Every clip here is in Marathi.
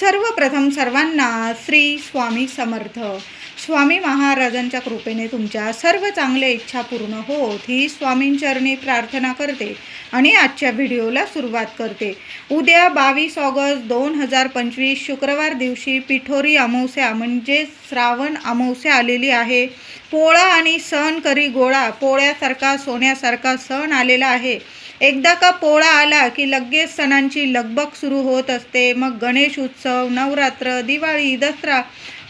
सर्वप्रथम सर्वांना श्री स्वामी समर्थ. स्वामी महाराजांच्या कृपेने तुमच्या सर्व चांगल्या इच्छा पूर्ण होत ही स्वामींचरणी प्रार्थना करते आणि आजच्या व्हिडिओला सुरुवात करते. उद्या बावीस ऑगस्ट दोन हजार पंचवीस शुक्रवार दिवशी पिठोरी अमावस्या म्हणजे श्रावण अमावस्या आलेली आहे. पोळा आणि सण करी गोळा पोळ्यासारखा सोन्यासारखा सण आलेला आहे. एकदा का पोळा आला की लगेच सणांची लगबग सुरू होत असते. मग गणेश उत्सव नवरात्र दिवाळी दसरा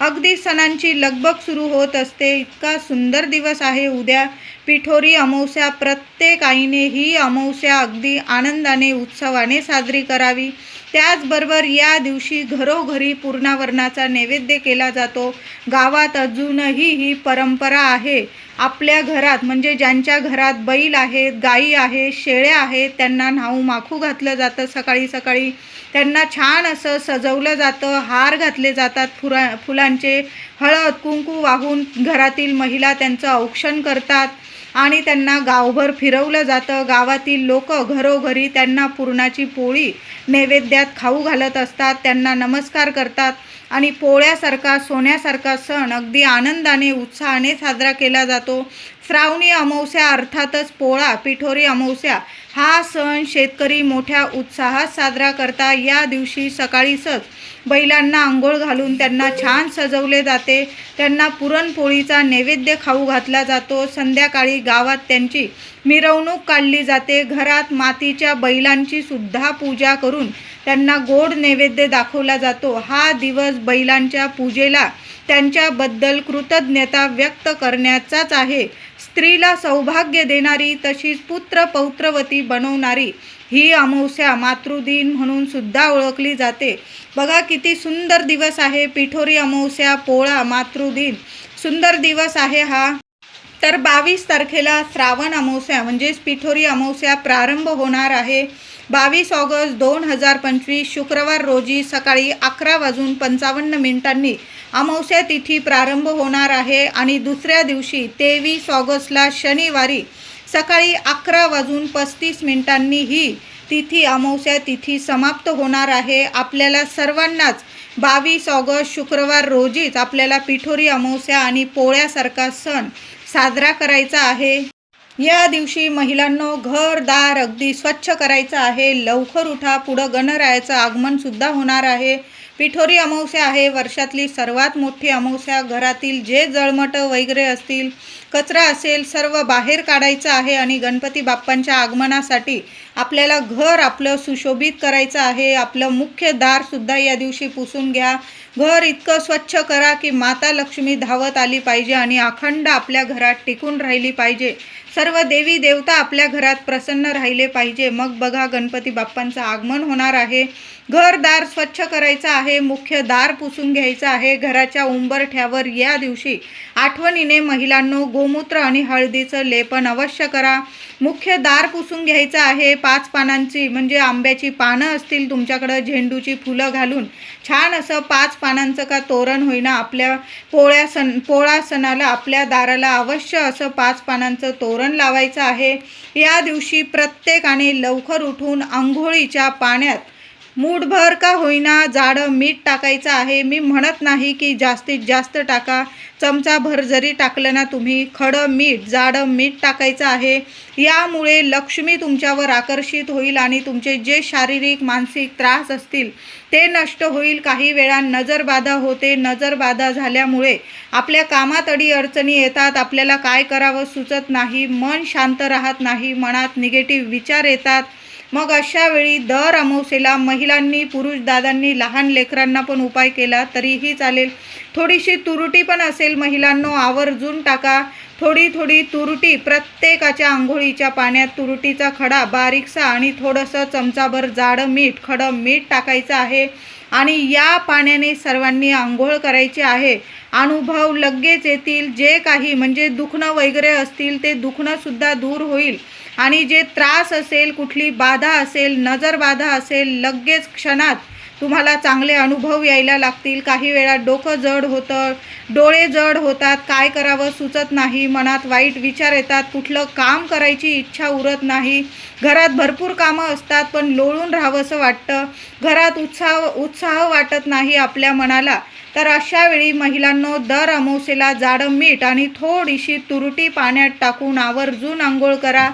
अगदी सणांची लगबग सुरू होत असते. इतका सुंदर दिवस आहे. उद्या पिठोरी अमावस्या प्रत्येक आईने ही अमावस्या अगदी आनंदाने उत्सवाने साजरी करावी. त्याचबरोबर या दिवशी घरोघरी पूर्णावरणाचा नैवेद्य केला जातो. गावात अजूनही ही परंपरा आहे. आपल्या घरात म्हणजे ज्यांच्या घरात बैल आहेत गाई आहेत शेळ्या आहेत त्यांना न्हाऊ माखू घातलं जातं सकाळी सकाळी. त्यांना छान असं सजवलं जातं हार घातले जातात फुरा फुलांचे हळद कुंकू वाहून घरातील महिला त्यांचं औक्षण करतात. आणि त्यांना गावभर फिरवलं जातं. गावातील लोक घरोघरी त्यांना पुरणाची पोळी नैवेद्यात खाऊ घालत असतात. त्यांना नमस्कार करतात आणि पोळ्यासारखा सोन्यासारखा सण अगदी आनंदाने उत्साहाने साजरा केला जातो. श्रावणी अमावस्या अर्थातच पोळा पिठोरी अमावस्या हा सण शेतकरी मोठ्या उत्साहात साजरा करता. या दिवशी सकाळीसच बैलांना आंघोळ घालून त्यांना छान सजवले जाते. त्यांना पुरणपोळीचा नैवेद्य खाऊ घातला जातो. संध्याकाळी गावात त्यांची मिरवणूक काढली जाते. घरात मातीच्या बैलांची सुद्धा पूजा करून त्यांना गोड नैवेद्य दाखवला जातो. हा दिवस बैलांच्या पूजेला त्यांच्याबद्दल कृतज्ञता व्यक्त करण्याचाच आहे. स्त्रीला सौभाग्य देणारी तशीच पुत्र पौत्रवती बनवणारी ही अमावस्या मातृदिन म्हणून सुद्धा ओळखली जाते. बघा किती सुंदर दिवस आहे पिठोरी अमावस्या पोळा मातृदिन. सुंदर दिवस आहे हा. तर बावीस तारखेला श्रावण अमावस्या म्हणजेच पिठोरी अमावस्या प्रारंभ होणार आहे. बावीस ऑगस्ट दोन हजार पंचवीस शुक्रवार रोजी सकाळी अकरा वाजून पंचावन्न मिनिटांनी अमावस्या तिथी प्रारंभ होणार आहे आणि दुसऱ्या दिवशी तेवीस ऑगस्टला शनिवारी सकाळी अकरा वाजून पस्तीस मिनिटांनी ही तिथी अमावस्या तिथी समाप्त होणार आहे. आपल्याला सर्वांनाच बावीस ऑगस्ट शुक्रवार रोजीच आपल्याला पिठोरी अमावस्या आणि पोळ्यासारखा सण साजरा करायचा आहे. या दिवशी महिलांनो घर दार अगदी स्वच्छ करायचं आहे. लवकर उठा पुढं गणरायाचं आगमनसुद्धा होणार आहे. पिठोरी अमावस्या आहे. वर्षातली सर्वात मोठी अमावस्या. घरातील जे जळमटं वगैरे असतील कचरा असेल सर्व बाहेर काढायचं आहे आणि गणपती बाप्पांच्या आगमनासाठी आपल्याला घर आपलं सुशोभित करायचं आहे. आपलं मुख्य दारसुद्धा या दिवशी पुसून घ्या. घर इतकं स्वच्छ करा की माता लक्ष्मी धावत आली पाहिजे आणि अखंड आपल्या घरात टिकून राहिली पाहिजे. सर्व देवी देवता आपल्या घरात प्रसन्न राहिले पाहिजे. मग बघा गणपती बाप्पांचं आगमन होणार आहे. घरदार स्वच्छ करायचं आहे. मुख्य दार पुसून घ्यायचं आहे. घराच्या उंबरठ्यावर या दिवशी आठवणीने महिलांनो गोमूत्र आणि हळदीचं लेपन अवश्य करा. मुख्य दार पुसून घ्यायचं आहे. पाच पानांची म्हणजे आंब्याची पानं असतील तुमच्याकडं झेंडूची फुलं घालून. छान असं पाच पानांचं का तोरण होईना आपल्या पोळ्या सण पोळा सणाला आपल्या दाराला अवश्य असं पाच पानांचं तोरण लावायचं आहे. या दिवशी प्रत्येकाने लवकर उठून आंघोळीच्या पाण्यात मूठभर का होईना जाडं मीठ टाकायचं आहे. मी म्हणत नाही की जास्तीत जास्त टाका. चमचाभर जरी टाकलं ना तुम्ही खडं मीठ जाडं मीठ टाकायचं आहे. यामुळे लक्ष्मी तुमच्यावर आकर्षित होईल आणि तुमचे जे शारीरिक मानसिक त्रास असतील ते नष्ट होईल. काही वेळा नजरबाधा होते. नजरबाधा झाल्यामुळे आपल्या कामात अडी अडचणी येतात. आपल्याला काय करावं सुचत नाही. मन शांत राहत नाही. मनात निगेटिव्ह विचार येतात. मग अशा वेळी दर अमावसेला महिलांनी पुरुष दादांनी लहान लेकरांना पण उपाय केला तरीही चालेल. थोडीशी तुरुटी पण असेल महिलांनो आवर्जून टाका. थोडी थोडी तुरुटी प्रत्येकाच्या आंघोळीच्या पाण्यात तुरुटीचा खडा बारीकसा आणि थोडंसं चमचाभर जाडं मीठ खडं मीठ टाकायचं आहे. आणि या पाण्याने सर्वांनी आंघोळ करायची आहे. अनुभव लगेच येतील. जे काही म्हणजे दुखणं वगैरे असतील ते दुखणंसुद्धा दूर होईल. आणि जे त्रास असेल कुठली बाधा असेल नजर बाधा असेल लगेच क्षणात तुम्हाला चांगले अनुभव यायला लागतील. काही वेळा डोकं जड होतं डोळे जड होतात काय करावं सुचत नाही मनात वाईट विचार येतात कुठलं काम करायची इच्छा उरत नाही. घरात भरपूर कामं असतात पण लोळून राहावंसं वाटतं. घरात उत्साह उत्साह वाटत नाही आपल्या मनाला. तर अशा वेळी महिलांनो दर अमावस्येला जाडं मीठ आणि थोडीशी तुरटी पाण्यात टाकून आवर्जून आंघोळ करा.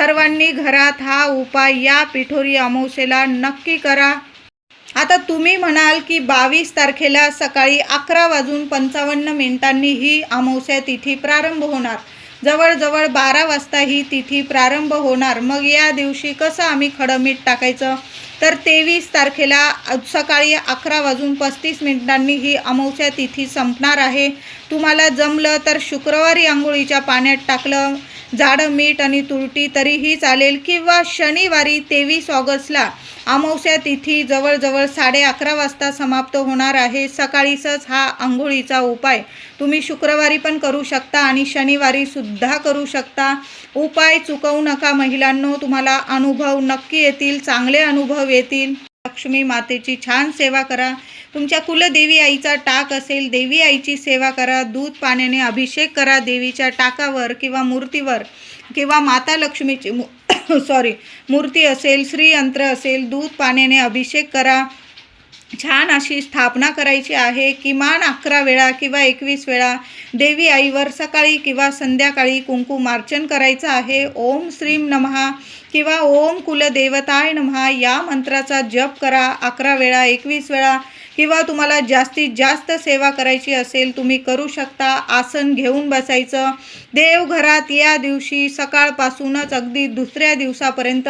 सर्वांनी घरात हा उपाय या पिठोरी अमावस्येला नक्की करा. आता तुम्ही म्हणाल की बावीस तारखेला सकाळी अकरा वाजून पंचावन्न मिनिटांनी ही अमावस्या तिथी प्रारंभ होणार. जवळजवळ बारा वाजता ही तिथी प्रारंभ होणार. मग या दिवशी कसं आम्ही खडं मीठ टाकायचं? तर तेवीस तारखेला सकाळी अकरा वाजून पस्तीस मिनिटांनी ही अमावस्या तिथी संपणार आहे. तुम्हाला जमलं तर शुक्रवारी आंघोळीच्या पाण्यात टाकलं. जाडं मीठ आणि तुरटी तरीही चालेल किंवा शनिवारी तेवीस ऑगस्टला अमावस्या तिथी जवळजवळ साडे अकरा वाजता समाप्त होणार आहे. सकाळीसच हा आंघोळीचा उपाय तुम्ही शुक्रवारी पण करू शकता आणि शनिवारी सुद्धा करू शकता. उपाय चुकवू नका महिलांनो तुम्हाला अनुभव नक्की येतील चांगले अनुभव येतील. लक्ष्मी मातेची छान सेवा करा. तुमच्या कुलदेवी आईचा टाक असेल देवी आईची सेवा करा. दूध पाण्याने अभिषेक करा देवीच्या टाकावर किंवा मूर्तीवर. किंवा माता लक्ष्मीची सॉरी मूर्ती असेल श्रीयंत्र असेल दूध पाण्याने अभिषेक करा. छान अशी स्थापना करायची आहे किमान अकरा वेळा किंवा एकवीस वेळा देवी आईवर सकाळी किंवा संध्याकाळी कुंकुमार्चन करायचं आहे. ओम श्रीम नमहा किंवा ओम कुलदेवताय नमहा या मंत्राचा जप करा. अकरा वेळा एकवीस वेळा किंवा तुम्हाला जास्तीत जास्त सेवा करायची असेल तुम्ही करू शकता. आसन घेऊन बसायचं. देवघरात या दिवशी सकाळपासूनच अगदी दुसऱ्या दिवसापर्यंत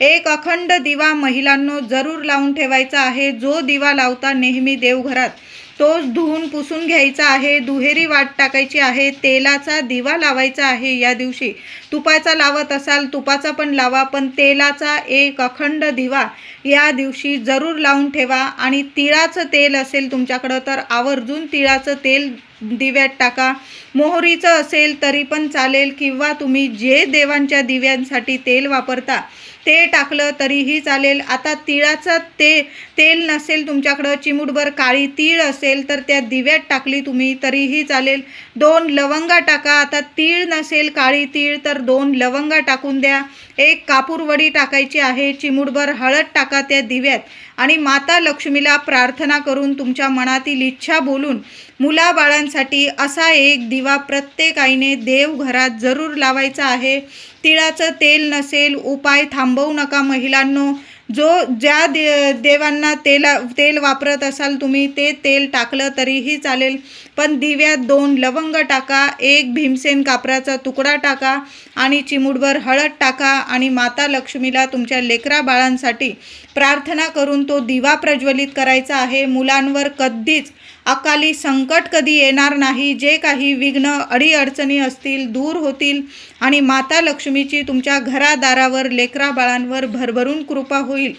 एक अखंड दिवा महिलांनो जरूर लावून ठेवायचा आहे. जो दिवा लावता नेहमी देवघरात तोच धुवून पुसून घ्यायचा आहे. दुहेरी वाट टाकायची आहे. तेलाचा दिवा लावायचा आहे. या दिवशी तुपाचा लावत असाल तुपाचा पण लावा पण तेलाचा एक अखंड दिवा या दिवशी जरूर लावून ठेवा. आणि तिळाचं तेल असेल तुमच्याकडं तर आवर्जून तिळाचं तेल दिव्यात टाका. मोहरीचं असेल तरी पण चालेल किंवा तुम्ही जे देवांच्या दिव्यांसाठी तेल वापरता ते टाकलं तरीही चालेल. आता तिळाचं ते तेल नसेल तुमच्याकडं चिमूटभर काळी तीळ असेल तर त्या दिव्यात टाकली तुम्ही तरीही चालेल. दोन लवंगा टाका. आता तीळ नसेल काळी तीळ तर दोन लवंगा टाकून द्या. एक कापूरवडी टाकायची आहे चिमूटभर हळद टाका त्या दिव्यात आणि माता लक्ष्मीला प्रार्थना करून तुमच्या मनातील इच्छा बोलून मुलाबाळांसाठी असा एक दिवा प्रत्येक आईने देवघरात जरूर लावायचा आहे. तिळाचं तेल नसेल उपाय थांबवू नका महिलांनो. जो ज्या दे देवांना तेला तेल वापरत असाल तुम्ही ते तेल टाकलं तरीही चालेल. पण दिव्यात दोन लवंग टाका एक भीमसेन कापराचा तुकडा टाका आणि चिमुडभर हळद टाका आणि माता लक्ष्मीला तुमच्या लेकरा बाळांसाठी प्रार्थना करून तो दिवा प्रज्वलित करायचा आहे. मुलांवर कधीच अकाली संकट कधी येणार नाही. जे काही विघ्न अडीअडचणी असतील दूर होतील आणि माता लक्ष्मीची तुमच्या घरादारावर लेकरा बाळांवर भरभरून कृपा होईल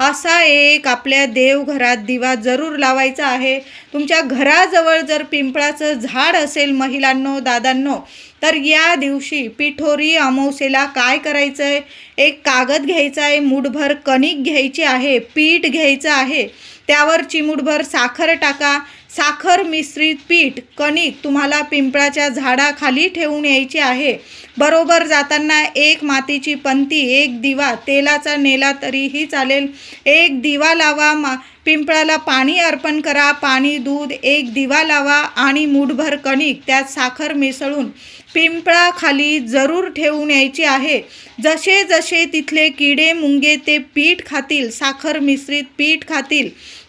असा एक आपल्या देवघरात दिवा जरूर लावायचा आहे. तुमच्या घराजवळ जर पिंपळाचं झाड असेल महिलांनो दादांनो तर या दिवशी पिठोरी अमावस्येला काय करायचं आहे एक कागद घ्यायचा आहे मूठभर कणिक घ्यायची आहे पीठ घ्यायचं आहे त्यावर चिमूटभर साखर टाका साखर मिश्रित पीठ कणिक तुम्हाला पिंपळाच्या झाडाखाली ठेवून यायची आहे. बरोबर जाताना एक मातीची पंती एक दिवा तेलाचा नेला तरीही चालेल. एक दिवा लावा मा पिंपळाला पाणी अर्पण करा पाणी दूध एक दिवा लावा आणि मूठभर कणिक त्यात साखर मिसळून पिंपळाखाली जरूर ठेवून यायची आहे. जसे जसे तिथले किडे मुंगे ते पीठ खातील साखर मिश्रित पीठ खातील.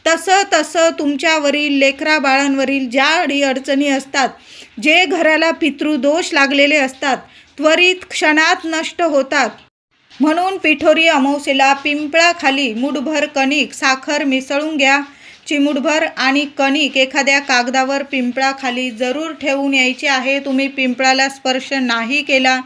तसं तसं तुमच्यावरील लेकरा बाळांवरील ज्या अडीअडचणी असतात जे घराला पितृदोष लागलेले असतात त्वरित क्षणात नष्ट होतात. म्हणून पिठोरी अमावस्येला पिंपळाखाली मुठभर कणिक साखर मिसळून घ्या. चिमूटभर आणि कणिक एखाद्या कागदावर पिंपळाखाली जरूर ठेवून यायचे आहे. तुम्ही पिंपळाला स्पर्श नाही केला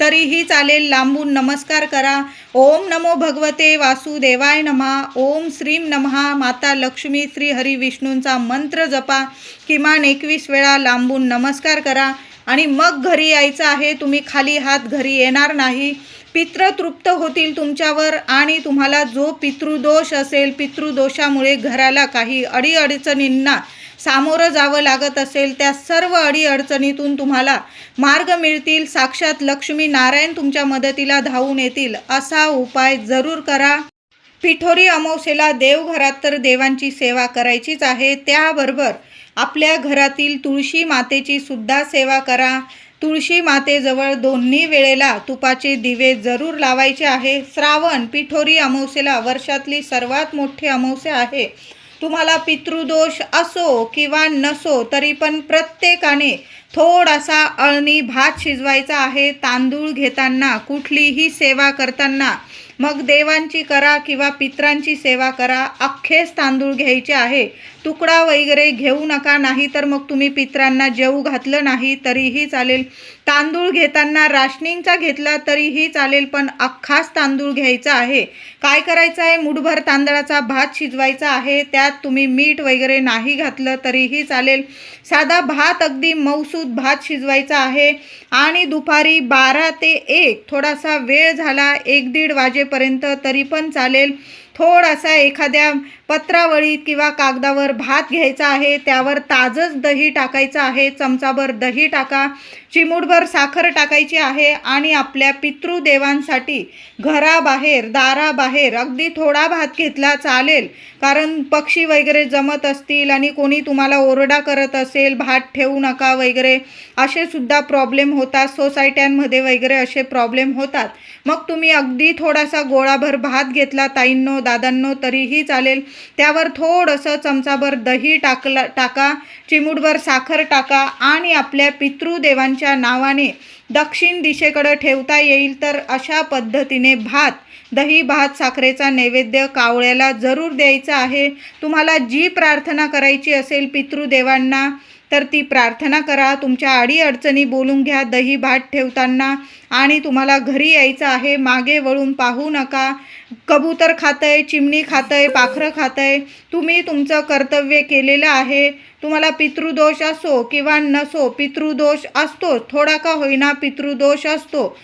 तरीही चालेल. लांबून नमस्कार करा. ओम नमो भगवते वासुदेवाय नमहा. ओम श्रीम नमहा. माता लक्ष्मी श्री हरी विष्णूंचा मंत्र जपा. किमान एकवीस वेळा लांबून नमस्कार करा. आणि मग घरी यायचं आहे. तुम्ही खाली हात घरी येणार नाही. पित्र तृप्त होतील तुमच्यावर आणि तुम्हाला जो पितृदोष असेल पितृदोषामुळे घराला काही अडीअडचणींना सामोरं जावं लागत असेल त्या सर्व अडीअडचणीतून तुम्हाला मार्ग मिळतील. साक्षात लक्ष्मी नारायण तुमच्या मदतीला धावून येतील. असा उपाय जरूर करा. पिठोरी अमावस्येला देवघरात तर देवांची सेवा करायचीच आहे. त्याबरोबर आपल्या घरातील तुळशी मातेची सुद्धा सेवा करा. तुळशी मातेजवळ दोन्ही वेळेला तुपाचे दिवे जरूर लावायचे आहे. श्रावण पिठोरी अमावस्येला वर्षातली सर्वात मोठी अमावस्या आहे. तुम्हाला पितृदोष असो किंवा नसो तरी पण प्रत्येकाने थोडासा अळणी भात शिजवायचा आहे. तांदूळ घेताना कुठलीही सेवा करताना मग देवांची करा किंवा पित्रांची सेवा करा. अख्खेच तांदूळ घ्यायचे आहे. तुकडा वगैरे घेऊ नका नाही तर मग तुम्ही पित्रांना जेवू घातलं नाही तरीही चालेल. तांदूळ घेताना राशनिंगचा घेतला तरीही चालेल पण अख्खाच तांदूळ घ्यायचा आहे. काय करायचं आहे? मुठभर तांदळाचा भात शिजवायचा आहे. त्यात तुम्ही मीठ वगैरे नाही घातलं तरीही चालेल. साधा भात अगदी मऊसूद भात शिजवायचा आहे. आणि दुपारी बारा ते एक थोडासा वेळ झाला एक दीड वाजेपर्यंत तरी पण चालेल. थोडासा एखाद्या पत्रावळीत किंवा कागदावर भात घ्यायचा आहे त्यावर ताजंच दही टाकायचं आहे चमचाभर दही टाका चिमूटभर साखर टाकायची आहे आणि आपल्या पितृदेवांसाठी घराबाहेर दाराबाहेर अगदी थोडा भात घेतला चालेल. कारण पक्षी वगैरे जमत असतील आणि कोणी तुम्हाला ओरडा करत असेल भात ठेवू नका वगैरे असे सुद्धा प्रॉब्लेम होतात. सोसायट्यांमध्ये वगैरे असे प्रॉब्लेम होतात. मग तुम्ही अगदी थोडासा गोळाभर भात घेतला ताईंनो दादांनो तरीही चालेल. त्यावर थोडंसं चमचाभर दही टाकला टाका चिमूटभर साखर टाका आणि आपल्या पितृदेवांच्या नावाने दक्षिण दिशेकडं ठेवता येईल तर अशा पद्धतीने भात दही भात साखरेचा नैवेद्य कावळ्याला जरूर द्यायचा आहे. तुम्हाला जी प्रार्थना करायची असेल पितृदेवांना तर ती प्रार्थना करा तुमच्या अडीअडचणी बोलून घ्या दही भात ठेवताना आणि तुम्हाला घरी यायचं आहे मागे वळून पाहू नका. कबूतर खातंय चिमणी खातंय पाखरं खातंय तुम्ही तुमचं कर्तव्य केलेलं आहे. तुम्हाला पितृदोष असो किंवा नसो पितृदोष असतोच थोडा का होईना पितृदोष असतो.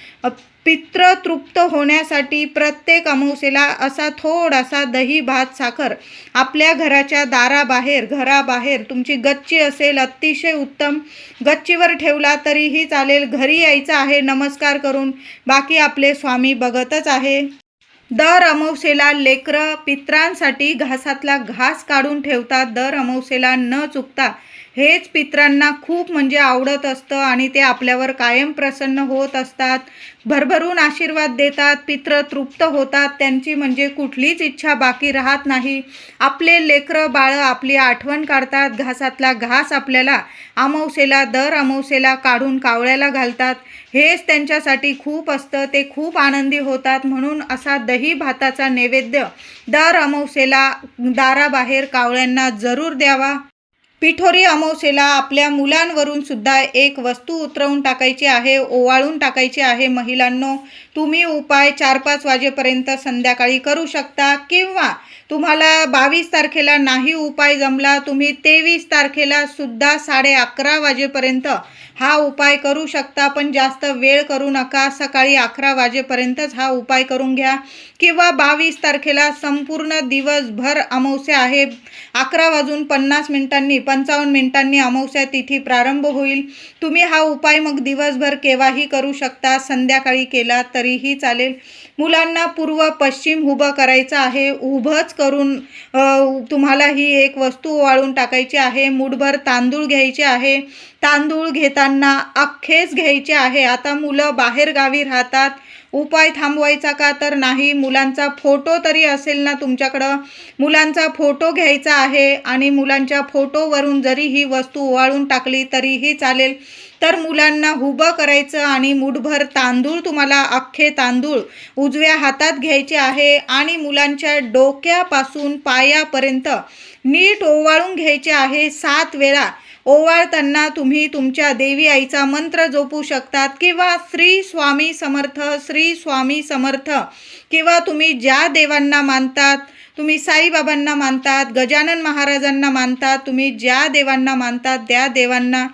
पित्र तृप्त होण्यासाठी प्रत्येक अमावसेला असा थोडासा दही भात साखर आपल्या घराच्या दाराबाहेर घराबाहेर तुमची गच्ची असेल अतिशय उत्तम गच्चीवर ठेवला तरीही चालेल. घरी यायचं आहे नमस्कार करून बाकी आपले स्वामी बघतच आहे. दर अमावसेला लेकरं पित्रांसाठी घासातला घास काढून ठेवतात. दर अमावसेला न चुकता हेच पित्रांना खूप म्हणजे आवडत असतं आणि ते आपल्यावर कायम प्रसन्न होत असतात. भरभरून आशीर्वाद देतात पित्र तृप्त होतात त्यांची म्हणजे कुठलीच इच्छा बाकी राहत नाही. आपले लेकरं बाळं आपली आठवण काढतात घासातला घास आपल्याला अमावसेला दर अमावसेला काढून कावळ्याला घालतात. हेच त्यांच्यासाठी खूप असतं ते खूप आनंदी होतात. म्हणून असा दही भाताचा नैवेद्य दर अमावसेला दाराबाहेर कावळ्यांना जरूर द्यावा. पिठोरी अमावस्येला आपल्या मुलांवरून सुद्धा एक वस्तू उतरवून टाकायची आहे ओवाळून टाकायची आहे. महिलांनो तुम्ही उपाय चार पाच वाजेपर्यंत संध्याकाळी करू शकता किंवा तुम्हाला बावीस तारखेला नाही उपाय जमला तुम्ही तेवीस तारखेला सुद्धा साडे अकरा वाजेपर्यंत हा उपाय करू शकता. पण जास्त वेळ करू नका. सकाळी अकरा वाजेपर्यंतच हा उपाय करून घ्या. किंवा बावीस तारखेला संपूर्ण दिवसभर अमावस्या आहे. अकरा वाजून पन्नास मिनिटांनी पंचावन्न मिनिटांनी अमावस्या तिथी प्रारंभ होईल. तुम्ही हा उपाय मग दिवसभर केव्हाही करू शकता. संध्याकाळी केला तरीही चालेल. मुलांना पूर्व पश्चिम उभं करायचं आहे. उभंच करून तुम्हाला ही एक वस्तू वाळून टाकायची आहे. मुठभर तांदूळ घ्यायचे आहे. तांदूळ घेताना अख्खेच घ्यायचे आहे. आता मुलं बाहेर गावी राहतात. उपाय थांबवायचा का तर नाही. मुलांचा फोटो तरी असेल ना तुमच्याकडं. मुलांचा फोटो घ्यायचा आहे आणि मुलांच्या फोटोवरून जरी ही वस्तू ओवाळून टाकली तरीही चालेल. तर मुलांना उभं करायचं आणि मुठभर तांदूळ तुम्हाला अख्खे तांदूळ उजव्या हातात घ्यायचे आहे आणि मुलांच्या डोक्यापासून पायापर्यंत नीट ओवाळून घ्यायचे आहे सात वेळा. ओवाळताना तुम्ही तुमच्या देवी आईचा मंत्र जोपू शकतात किंवा श्री स्वामी समर्थ श्री स्वामी समर्थ. किंवा तुम्ही ज्या देवांना मानतात तुम्ही साईबाबांना मानतात गजानन महाराजांना मानतात तुम्ही ज्या देवांना मानतात त्या देवांना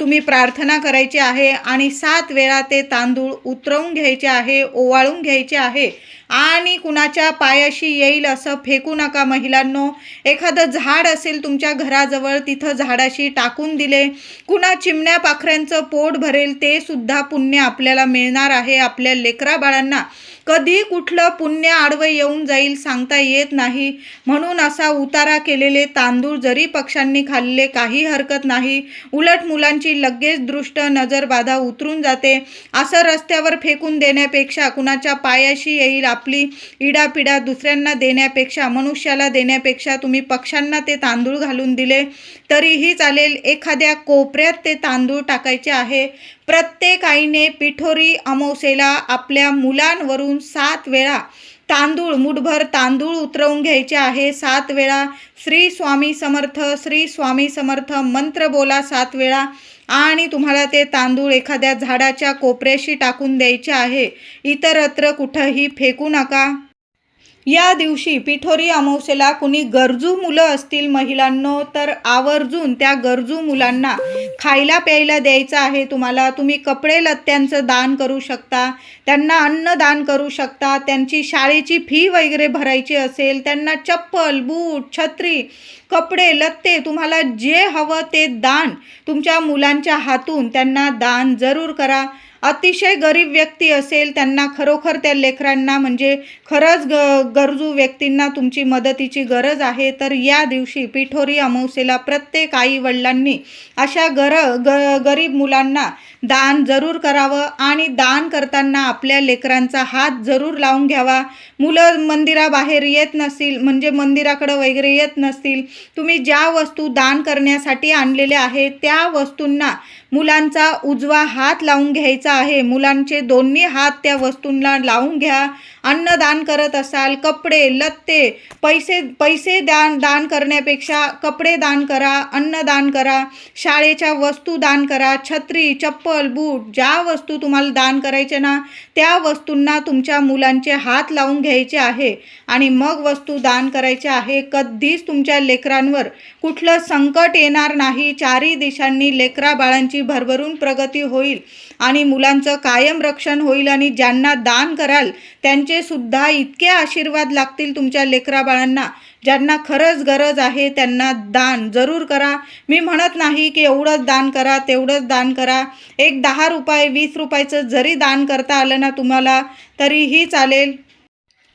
तुम्ही प्रार्थना करायची आहे आणि सात वेळा ते तांदूळ उतरवून घ्यायचे आहे ओवाळून घ्यायचे आहे. आणि कुणाच्या पायाशी येईल असं फेकू नका महिलांनो. एखादं झाड असेल तुमच्या घराजवळ तिथं झाडाशी टाकून दिले. कुणा चिमण्या पाखऱ्यांचं पोट भरेल ते सुद्धा पुण्य आपल्याला मिळणार आहे. आपल्या लेकरा बाळांना कधी कुठलं पुण्य आडवं येऊन जाईल सांगता येत नाही. म्हणून असा उतारा केलेले तांदूळ जरी पक्ष्यांनी खाल्ले काही हरकत नाही. उलट मुलांची लगेच दृष्ट नजर बाधा उतरून जाते. असं रस्त्यावर फेकून देण्यापेक्षा कुणाच्या पायाशी येईल आपली इडापिडा दुसऱ्यांना देण्यापेक्षा मनुष्याला देण्यापेक्षा तुम्ही पक्ष्यांना ते तांदूळ घालून दिले तरीही चालेल एखाद्या कोपऱ्यात ते तांदूळ टाकायचे आहे. प्रत्येक आईने पिठोरी अमावसेला आपल्या मुलांवरून सात वेळा तांदूळ मुठभर तांदूळ उतरवून घ्यायचे आहे. सात वेळा श्री स्वामी समर्थ श्री स्वामी समर्थ मंत्र बोला सात वेळा. आणि तुम्हाला ते तांदूळ एखाद्या झाडाच्या कोपऱ्याशी टाकून द्यायचे आहे. इतरत्र कुठंही फेकू नका. या दिवशी पिठोरी अमावस्येला कुणी गरजू मुलं असतील महिलांनो तर आवर्जून त्या गरजू मुलांना खायला प्यायला द्यायचं आहे. तुम्हाला तुम्ही कपडे लत्त्यांचं दान करू शकता त्यांना अन्न दान करू शकता त्यांची शाळेची फी वगैरे भरायची असेल त्यांना चप्पल बूट छत्री कपडे लत्ते तुम्हाला जे हवं ते दान तुमच्या मुलांच्या हातून त्यांना दान जरूर करा. अतिशय गरीब व्यक्ती असेल त्यांना खरोखर त्या लेकरांना म्हणजे खरंच ग गरजू व्यक्तींना तुमची मदतीची गरज आहे तर या दिवशी पिठोरी अमावस्येला प्रत्येक आई वडिलांनी अशा गर ग गरीब मुलांना दान जरूर करावं आणि दान करताना आपल्या लेकरांचा हात जरूर लावून घ्यावा. मुलं मंदिराबाहेर येत नसतील म्हणजे मंदिराकडं वगैरे येत नसतील तुम्ही ज्या वस्तू दान करण्यासाठी आणलेल्या आहेत त्या वस्तूंना मुलांचा उजवा हात लावून घ्यायचा आहे. मुलांचे दोन्ही हात त्या वस्तूंना लावून घ्या. अन्नदान करत असाल कपडे लत्ते पैसे पैसे दान दान करण्यापेक्षा कपडे दान करा अन्नदान करा शाळेच्या वस्तू दान करा छत्री चप्पल बूट ज्या वस्तू तुम्हाला दान करायचे ना त्या वस्तूंना तुमच्या मुलांचे हात लावून घ्यायचे आहे. आणि मग वस्तू दान करायचे आहे. कधीच तुमच्या लेकरांवर कुठलं संकट येणार नाही. चारही दिशांनी लेकरा बाळांची भरभरून प्रगती होईल आणि मुलांचं कायम रक्षण होईल आणि ज्यांना दान कराल त्यांचेसुद्धा इतके आशीर्वाद लागतील तुमच्या लेकराबाळांना ज्यांना खरंच गरज आहे त्यांना दान जरूर करा. मी म्हणत नाही की एवढंच दान करा तेवढंच दान करा. एक दहा रुपये वीस रुपयाचं जरी दान करता आलं ना तुम्हाला तरीही चालेल.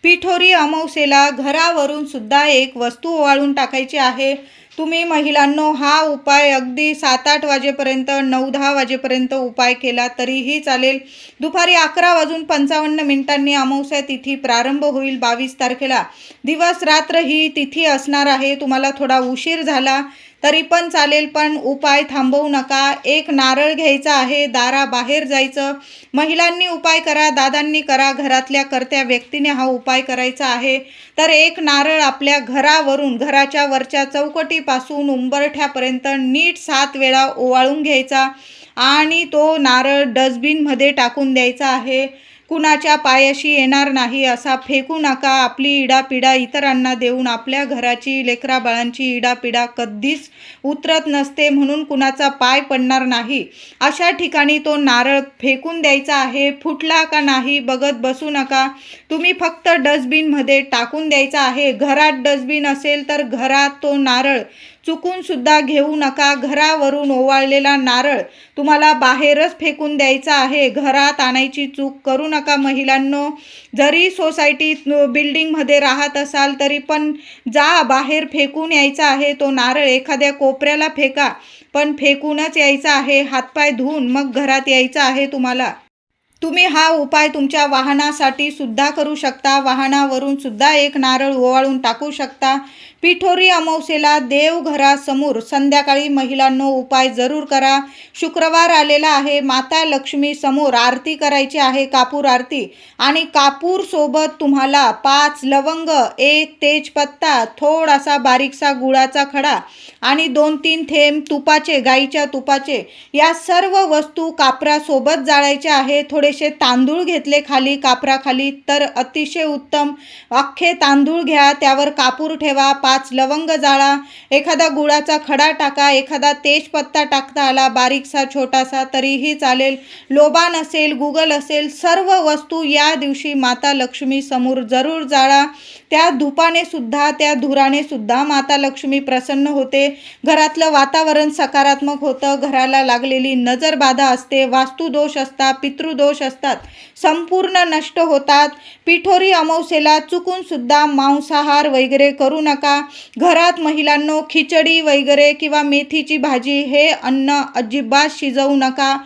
पिठोरी अमावस्येला घरावरून सुद्धा एक वस्तू ओवाळून टाकायची आहे. तुम्ही महिलांनो हा उपाय अगदी सात आठ वाजेपर्यंत नऊ दहा वाजेपर्यंत उपाय केला तरीही चालेल. दुपारी अकरा वाजून पंचावन्न मिनिटांनी अमावस्या तिथी प्रारंभ होईल बावीस तारखेला. दिवस रात्र ही तिथी असणार आहे. तुम्हाला थोडा उशीर झाला. तरी पण चालेल पण उपाय थांबवू नका. एक नारळ घ्यायचा आहे दाराबाहेर जायचं. महिलांनी उपाय करा दादांनी करा घरातल्या करत्या व्यक्तीने हा उपाय करायचा आहे. तर एक नारळ आपल्या घरावरून घराच्या वरच्या चौकटीपासून उंबरठ्यापर्यंत नीट सात वेळा ओवाळून घ्यायचा आणि तो नारळ डस्टबिनमध्ये टाकून द्यायचा आहे. कुणाच्या पायाशी येणार नाही असा फेकू नका आपली इडापिडा इतरांना देऊन आपल्या घराची लेकरा बाळांची इडापिडा कधीच उतरत नसते म्हणून कुणाचा पाय पडणार नाही. अशा ठिकाणी तो नारळ फेकून द्यायचा आहे फुटला का नाही बघत बसू नका. तुम्ही फक्त डस्टबिनमध्ये टाकून द्यायचा आहे. घरात डस्टबिन असेल तर घरात तो नारळ चुकून सुद्धा घेऊ नका. घरावरून ओवाळलेला नारळ तुम्हाला बाहेरच फेकून द्यायचा आहे. घरात आणायची चूक करू नका महिलांनो. जरी सोसायटीत बिल्डिंगमध्ये राहत असाल तरी पण जा बाहेर फेकून यायचा आहे तो नारळ. एखाद्या कोपऱ्याला फेका पण फेकूनच यायचा आहे. हातपाय धुवून मग घरात यायचं आहे तुम्हाला. तुम्ही हा उपाय तुमच्या वाहनासाठी सुद्धा करू शकता. वाहनावरून सुद्धा एक नारळ ओवाळून टाकू शकता. पिठोरी अमावस्येला देवघरासमोर संध्याकाळी महिलांनो उपाय जरूर करा. शुक्रवार आलेला आहे. माता लक्ष्मी समोर आरती करायची आहे. कापूर आरती. आणि कापूर सोबत तुम्हाला पाच लवंग एक तेजपत्ता थोडासा बारीकसा गुळाचा खडा आणि दोन तीन थेंब तुपाचे गाईच्या तुपाचे या सर्व वस्तू कापरासोबत जाळायच्या आहे थोडेसे तांदूळ घेतले खाली कापराखाली तर अतिशय उत्तम. अख्खे तांदूळ घ्या. त्यावर कापूर ठेवा. पाच लवंग जाळा एखादा गुळाचा खडा टाका एखादा तेजपत्ता टाकता आला बारीकसा छोटासा तरीही चालेल. लोबान असेल गुगल असेल सर्व वस्तू या दिवशी माता लक्ष्मी समोर जरूर जाळा. त्या धुपाने सुद्धा त्या धुराने सुद्धा माता लक्ष्मी प्रसन्न होते. घरातलं वातावरण सकारात्मक होतं घराला लागलेली नजरबाधा असते वास्तुदोष असतात पितृदोष असतात संपूर्ण नष्ट होतात. पिठोरी अमावस्येला चुकून सुद्धा मांसाहार वगैरे करू नका. घरात महिलांनो खिचडी वगैरे किंवा मेथीची भाजी हे अन्न अजिबात शिजवू नका.